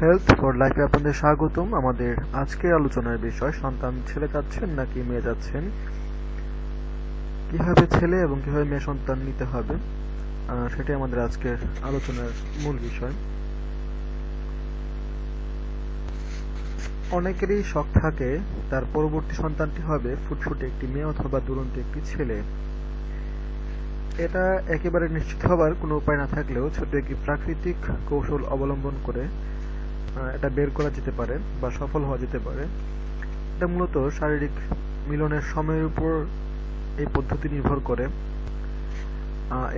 Health for লাইফে আপনাদের স্বাগতম। আমাদের আজকের আলোচনার বিষয়, সন্তান ছেলে যাচ্ছেন নাকি মেয়ে যাচ্ছেন? কীভাবে ছেলে এবং কীভাবে মেয়ে সন্তান নিতে হবে? সেটাই আমাদের আজকের আলোচনার মূল বিষয়। অনেকেরই শখ থাকে, তার পরবর্তী সন্তানটি হবে ফুটফুটে একটি মেয়ে অথবা দুরন্ত একটি ছেলে। এটা একেবারে নিশ্চিত হবার কোনো উপায় না থাকলেও ছোট একটি প্রাকৃতিক কৌশল অবলম্বন করে এটা বের করা যেতে পারে বা সফল হওয়া যেতে পারে। এটা মূলত শারীরিক মিলনের সময়ের উপর এই পদ্ধতি নির্ভর করে।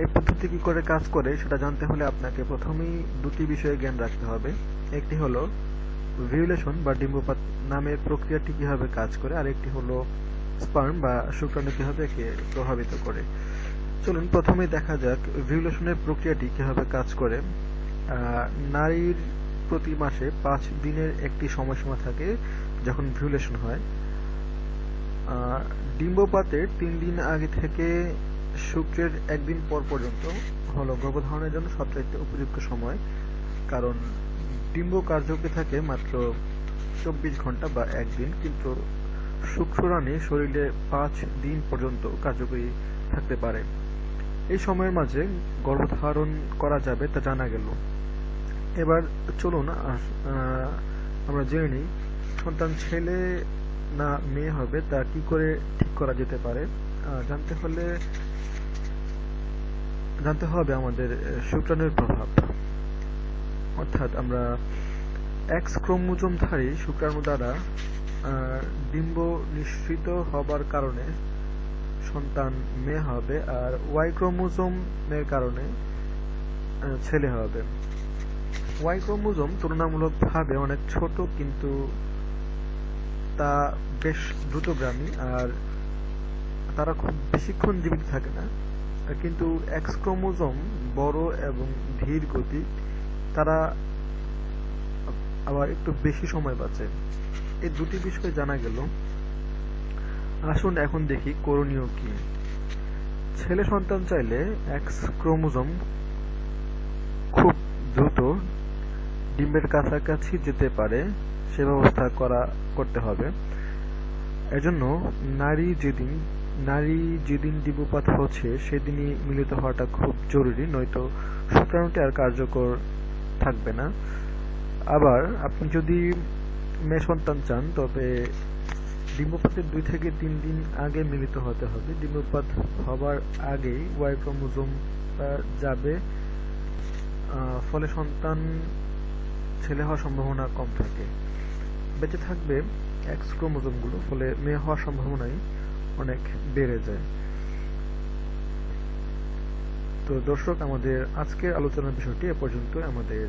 এই পদ্ধতি কি করে কাজ করে সেটা জানতে হলে আপনাকে প্রথমেই দুটি বিষয়ে জ্ঞান রাখতে হবে। একটি হলো ভিউলেশন বা ডিম্বপাত নামের প্রক্রিয়াটি কীভাবে কাজ করে, আর একটি হলো স্পার্ম বা শুক্রাণু কীভাবে একে প্রভাবিত করে। চলুন প্রথমে দেখা যাক ভিউলেশনের প্রক্রিয়াটি কীভাবে কাজ করে। নারীর প্রতি মাসে পাঁচ দিনের একটি সময়সীমা থাকে যখন ভিউলেশন হয়। ডিম্বপাতের তিন দিন আগে থেকে শুক্রের একদিন পর পর্যন্ত হলো গর্ভধারণের জন্য সবচাইতে উপযুক্ত সময়। কারণ ডিম্ব কার্যকে থাকে মাত্র চব্বিশ ঘণ্টা বা একদিন, কিন্তু শুক্রাণু শরীরে পাঁচ দিন পর্যন্ত কার্যকরী থাকতে পারে। এই সময়ের মাঝে গর্ভধারণ করা যাবে তা জানা গেল। এবার চলুন আমরা জেনে নিই, সন্তান ছেলে না মেয়ে হবে, তা কি করে ঠিক করা যেতে পারে? জানতে হলে, জানতে হবে আমাদের শুক্রাণুর প্রভাব। অর্থাৎ আমরা এক্স ক্রোমোজোমধারী শুক্রাণু দ্বারা ডিম্ব নিঃসৃত হবার কারণে সন্তান মেয়ে হবে আর ওয়াই ক্রোমোজোমের কারণে ছেলে হবে। ওয়াই ক্রোমোজোম তুলনামূলকভাবে অনেক ছোট, কিন্তু তা বেশ দ্রুতগামী আর তারা খুব বেশিক্ষণ জীবিত থাকে না। কিন্তু এক্স ক্রোমোজোম বড় এবং ধীর গতি, তারা আবার একটু বেশি সময় বাঁচে। এই দুটি বিষয় জানা গেল। আসুন এখন দেখি করণীয় কি। ছেলে সন্তান চাইলে এক্স ক্রোমোজোম খুব দ্রুত ডিমের কাছাকাছি যেতে পারে, সে ব্যবস্থা করা, করতে হবে। এজন্য নারী যেদিন নারী যেদিন ডিম্বপাত হচ্ছে, সেদিনই মিলিত হওয়াটা খুব জরুরি, নয়তো শুক্রাণুটি আর কার্যকর থাকবে না। আবার আপনি যদি মেয়ে সন্তান চান, তবে ডিম্বপাতের দুই থেকে তিন দিন আগে মিলিত হতে হবে। ডিম্বপাত হবার আগেই ওয়াই ক্রোমোজোম যাবে। ফলে সন্তান ছেলে হওয়ার সম্ভাবনা কম থাকে। বেঁচে থাকবে এক্স ক্রোমোজোমগুলো, ফলে মেয়ে হওয়ার সম্ভাবনাই অনেক বেড়ে যায়। তো দর্শক, আমাদের আজকের আলোচনার বিষয়টি এ পর্যন্ত। আমাদের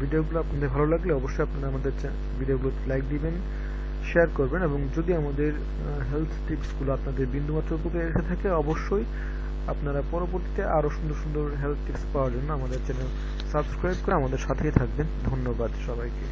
ভিডিওগুলো আপনাদের ভালো লাগলে অবশ্যই আপনারা আমাদের ভিডিওগুলো লাইক দিবেন শেয়ার করবেন এবং যদি আমাদের হেলথ টিপসগুলো আপনাদের বিন্দুমাত্র উপকারে এসে থাকে, অবশ্যই আপনারা পরবর্তীতে আরও সুন্দর সুন্দর হেলথ টিপস পাওয়ার জন্য আমাদের চ্যানেল সাবস্ক্রাইব করে আমাদের সাথেই থাকবেন। ধন্যবাদ সবাইকে।